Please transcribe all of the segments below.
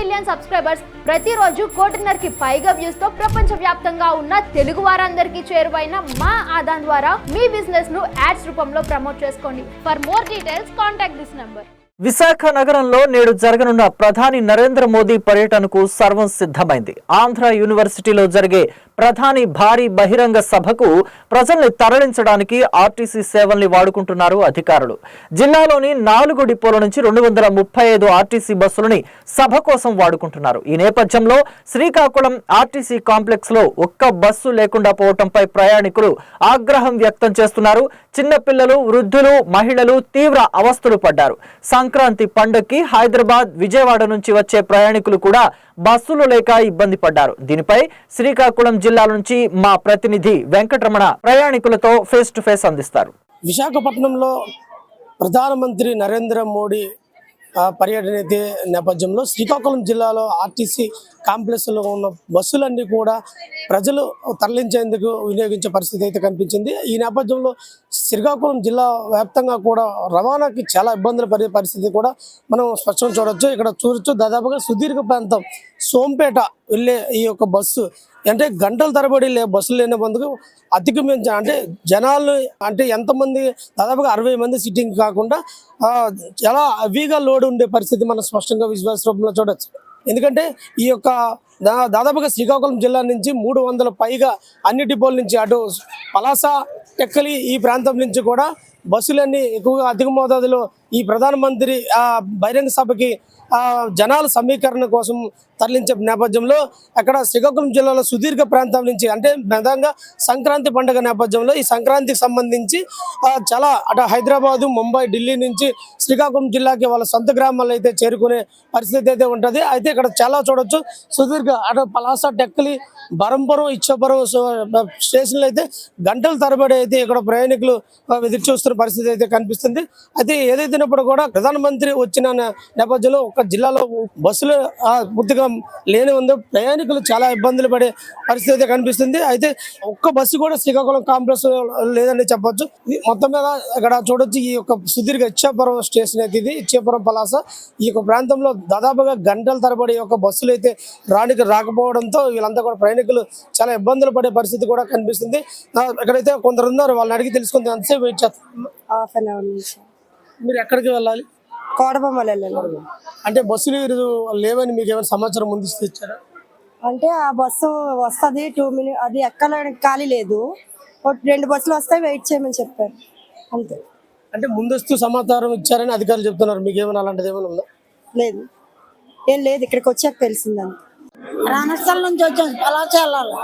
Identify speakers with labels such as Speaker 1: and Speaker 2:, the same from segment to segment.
Speaker 1: Million subscribers ప్రతిరోజు కోటిన్నరకి పైగా వ్యూస్తో ప్రపంచ వ్యాప్తంగా ఉన్న తెలుగు వారందరికీ చేరువైన మా ఆదాన్ ద్వారా మీ బిజినెస్ను యాడ్స్ రూపంలో ప్రమోట్ చేసుకోండి. For more details contact this number
Speaker 2: Visakha నగరంలో నేడు జరగనున్న ప్రధాని నరేంద్ర మోదీ పర్యటనకు సర్వం సిద్ధమైంది. ఆంధ్ర యూనివర్సిటీలో జరిగే ప్రధాని భారీ బహిరంగ సభకు ప్రజల్ని తరలించడానికి ఆర్టీసీ సేవల్ని వాడుకుంటున్నారు అధికారులు. జిల్లాలోని నాలుగు డిపోల నుంచి రెండు వందల ముప్పై ఐదు ఆర్టీసీ బస్సులని సభ కోసం వాడుకుంటున్నారు. ఈ నేపథ్యంలో శ్రీకాకుళం ఆర్టీసీ కాంప్లెక్స్లో ఒక్క బస్సు లేకుండా పోవటంపై ప్రయాణికులు ఆగ్రహం వ్యక్తం చేస్తున్నారు. చిన్నపిల్లలు వృద్ధులు మహిళలు తీవ్ర అవస్థలు పడ్డారు. సంక్రాంతి పండుగకి హైదరాబాద్ విజయవాడ నుంచి వచ్చే ప్రయాణికులు కూడా బస్సులు లేక ఇబ్బంది పడ్డారు. దీనిపై శ్రీకాకుళం జిల్లా నుంచి మా ప్రతినిధి వెంకటరమణ ప్రయాణికులతో ఫేస్ టు ఫేస్ అందిస్తారు.
Speaker 3: విశాఖపట్నంలో ప్రధానమంత్రి నరేంద్ర మోడీ పర్యటన అయితే నేపథ్యంలో శ్రీకాకుళం జిల్లాలో ఆర్టీసీ కాంప్లెక్స్లో ఉన్న బస్సులన్నీ కూడా ప్రజలు తరలించేందుకు వినియోగించే పరిస్థితి అయితే కనిపించింది. ఈ నేపథ్యంలో శ్రీకాకుళం జిల్లా వ్యాప్తంగా కూడా రవాణాకి చాలా ఇబ్బందులు పడే పరిస్థితి కూడా మనం స్పష్టంగా చూడొచ్చు. ఇక్కడ చూడొచ్చు దాదాపుగా సుదీర్ఘ ప్రాంతం సోంపేట వెళ్ళే ఈ యొక్క బస్సు. అంటే గంటల తరబడి లే బస్సులు లేనందుకు అతిక్రమించిన అంటే జనాలు అంటే ఎంతమంది దాదాపుగా అరవై మంది సిట్టింగ్ కాకుండా చాలా హెవీగా లోడ్ ఉండే పరిస్థితి మనం స్పష్టంగా విశ్వాస రూపంలో చూడొచ్చు. ఎందుకంటే ఈ యొక్క దా- దాదాపుగా శ్రీకాకుళం జిల్లా నుంచి మూడు వందల పైగా అన్ని డిపోల నుంచి అటు పలాస టెక్కలి ఈ ప్రాంతం నుంచి కూడా బస్సులన్నీ ఎక్కువగా అధిక మోతాదులో ఈ ప్రధానమంత్రి ఆ బహిరంగ సభకి ఆ జనాల సమీకరణ కోసం తరలించే నేపథ్యంలో అక్కడ శ్రీకాకుళం జిల్లాలో సుదీర్ఘ ప్రాంతం నుంచి అంటే ప్రధానంగా సంక్రాంతి పండుగ నేపథ్యంలో ఈ సంక్రాంతికి సంబంధించి చాలా అటు హైదరాబాదు ముంబై ఢిల్లీ నుంచి శ్రీకాకుళం జిల్లాకి వాళ్ళ సొంత గ్రామాల్లో అయితే చేరుకునే పరిస్థితి అయితే ఉంటుంది. అయితే ఇక్కడ చాలా చూడొచ్చు సుదీర్ఘ అటు పలాస టెక్కలి బరంపురం ఇచ్చపురం స్టేషన్లు అయితే గంటల తరబడి అయితే ఇక్కడ ప్రయాణికులు ఎదురు చూస్తున్న పరిస్థితి అయితే కనిపిస్తుంది. అయితే ఏదైతే వచ్చినప్పుడు కూడా ప్రధానమంత్రి వచ్చిన నేపథ్యంలో ఒక జిల్లాలో బస్సులు పూర్తిగా లేని ఉంది. ప్రయాణికులు చాలా ఇబ్బందులు పడే పరిస్థితి అయితే కనిపిస్తుంది. అయితే ఒక్క బస్సు కూడా శ్రీకాకుళం కాంప్లెక్స్ లేదని చెప్పొచ్చు. ఇది మొత్తం మీద ఇక్కడ చూడొచ్చు ఈ యొక్క సుదీర్ఘ ఇచ్చాపురం స్టేషన్ అయితే ఇది ఇచ్చాపురం పలాస. ఈ యొక్క ప్రాంతంలో దాదాపుగా గంటల తరబడి యొక్క బస్సులు అయితే రానికి రాకపోవడంతో వీళ్ళంతా కూడా ప్రయాణికులు చాలా ఇబ్బందులు పడే పరిస్థితి కూడా కనిపిస్తుంది. ఇక్కడైతే కొందరు ఉన్నారు వాళ్ళని అడిగి తెలుసుకుంటే అంతసేపు వెయిట్ చేస్తారు
Speaker 4: హాఫ్ అన్ అవర్ నుంచి.
Speaker 3: మీరు ఎక్కడికి వెళ్ళాలి?
Speaker 4: కోడబొమ్మలు వెళ్ళాలి
Speaker 3: అంటే బస్సులు లేవని మీకు ఏమైనా సమాచారం ముందు ఇచ్చారా?
Speaker 4: అంటే ఆ బస్సు వస్తుంది టూ మినిట్ అది ఎక్కడానికి ఖాళీ లేదు. రెండు బస్సులు వస్తాయి వెయిట్ చేయమని చెప్పారు. అంతే.
Speaker 3: అంటే ముందస్తు సమాచారం ఇచ్చారని అధికారులు చెప్తున్నారు. మీకు ఏమైనా అలాంటిది ఏమైనా ఉందా?
Speaker 4: లేదు. ఏం లేదు ఇక్కడికి వచ్చాక తెలిసిందని
Speaker 5: రణస్థలం నుంచి వచ్చాం. పలాచ వెళ్ళాలి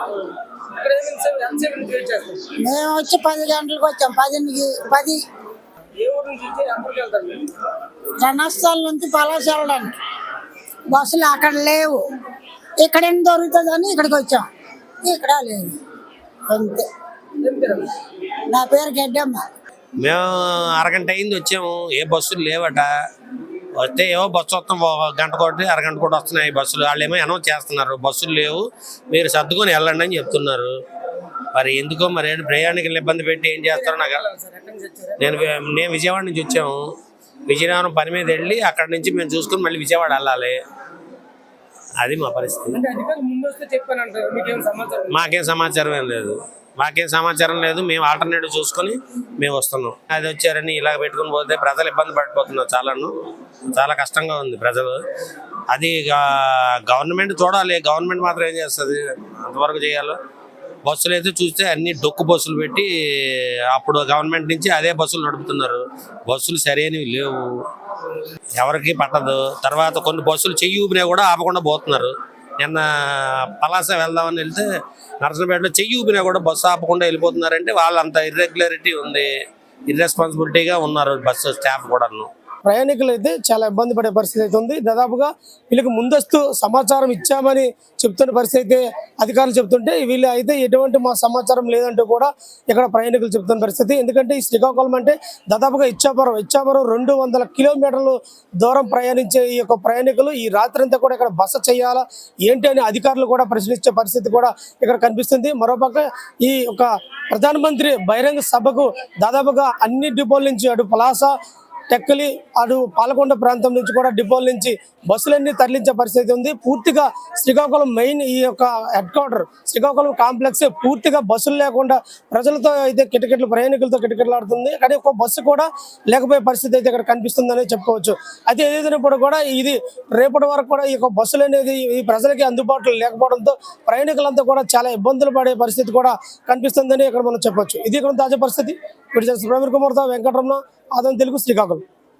Speaker 5: మేము వచ్చి పది గంటలకు వచ్చాం. పదికి పది రణస్థలం నుంచి పలాచ వెళ్ళడానికి బస్సులు అక్కడ లేవు. ఇక్కడ ఏం దొరుకుతుందని ఇక్కడికి వచ్చాం. ఇక్కడ లేదు. అంతే. నా పేరు గడ్డమ్మ.
Speaker 6: మేము అరగంట అయింది వచ్చాము. ఏ బస్సులు లేవట. వస్తే ఏవో బస్సు వస్తాం. గంట కొట్టి అరగంట కూడా వస్తున్నాయి బస్సులు. వాళ్ళు ఏమో అనౌన్స్ చేస్తున్నారు. బస్సులు లేవు. మీరు సర్దుకొని వెళ్ళండి అని చెప్తున్నారు. మరి ఎందుకో మరి ఏంటి? ప్రయాణికులు ఇబ్బంది పెట్టి ఏం చేస్తారో నాకు నేను నేను విజయవాడ నుంచి వచ్చాము. విజయనగరం పని మీద వెళ్ళి అక్కడ నుంచి మేము చూసుకుని మళ్ళీ విజయవాడ వెళ్ళాలి. అది మా పరిస్థితి.
Speaker 3: మీకు సమాచారం?
Speaker 6: ఏం లేదు. మాకేం సమాచారం లేదు. మేము ఆల్టర్నేటివ్ చూసుకొని మేము వస్తున్నాం. అది వచ్చారని ఇలా పెట్టుకుని పోతే ప్రజలు ఇబ్బంది పడిపోతున్నారు చాలాను. చాలా కష్టంగా ఉంది ప్రజలు. అది గవర్నమెంట్ చూడాలి. గవర్నమెంట్ మాత్రం ఏం చేస్తుంది? అంతవరకు చేయాలి? బస్సులు అయితే చూస్తే అన్ని డొక్కు బస్సులు పెట్టి అప్పుడు గవర్నమెంట్ నుంచి అదే బస్సులు నడుపుతున్నారు. బస్సులు సరైనవి లేవు. ఎవరికి పట్టదు. తర్వాత కొన్ని బస్సులు చెయ్యి ఊపినా కూడా ఆపకుండా పోతున్నారు. నిన్న పలాస వెళ్దామని వెళ్తే నరసనపేటలో చెయ్యి ఊపినా కూడా బస్సు ఆపకుండా వెళ్ళిపోతున్నారంటే వాళ్ళంత ఇర్రెగ్యులారిటీ ఉంది. ఇర్రెస్పాన్సిబిలిటీగా ఉన్నారు బస్సు స్టాఫ్ కూడాను.
Speaker 3: ప్రయాణికులు అయితే చాలా ఇబ్బంది పడే పరిస్థితి అయితే ఉంది. దాదాపుగా వీళ్ళకి ముందస్తు సమాచారం ఇచ్చామని చెప్తున్న పరిస్థితి అయితే అధికారులు చెప్తుంటే వీళ్ళు అయితే ఎటువంటి మా సమాచారం లేదంటూ కూడా ఇక్కడ ప్రయాణికులు చెప్తున్న పరిస్థితి. ఎందుకంటే ఈ శ్రీకాకుళం అంటే దాదాపుగా ఇచ్చాపురం ఇచ్చాపురం రెండు వందల కిలోమీటర్లు దూరం ప్రయాణించే ఈ యొక్క ప్రయాణికులు. ఈ రాత్రి అంతా కూడా ఇక్కడ బస చేయాలా ఏంటి అని అధికారులు కూడా ప్రశ్నించే పరిస్థితి కూడా ఇక్కడ కనిపిస్తుంది. మరోపక్క ఈ యొక్క ప్రధానమంత్రి బహిరంగ సభకు దాదాపుగా అన్ని డిపోల నుంచి అటు పలాస టెక్కలి అటు పాలకొండ ప్రాంతం నుంచి కూడా డిపోల నుంచి బస్సులన్నీ తరలించే పరిస్థితి ఉంది. పూర్తిగా శ్రీకాకుళం మెయిన్ ఈ యొక్క హెడ్ క్వార్టర్ శ్రీకాకుళం కాంప్లెక్స్ పూర్తిగా బస్సులు లేకుండా ప్రజలతో అయితే కిటకిటలు ప్రయాణికులతో కిటకిటలాడుతుంది. కానీ ఒక బస్సు కూడా లేకపోయే పరిస్థితి అయితే ఇక్కడ కనిపిస్తుందని చెప్పుకోవచ్చు. అయితే ఏదైనప్పుడు కూడా ఇది రేపటి వరకు కూడా ఈ యొక్క బస్సులు అనేది ఈ ప్రజలకి అందుబాటులో లేకపోవడంతో ప్రయాణికులంతా కూడా చాలా ఇబ్బందులు పడే పరిస్థితి కూడా కనిపిస్తుందని ఇక్కడ మనం చెప్పొచ్చు. ఇది ఇక్కడ తాజా పరిస్థితి. ఇప్పుడు ప్రవీణ్ కుమార్తో వెంకటరమణ ఆదం తెలుగు శ్రీకాకుళం.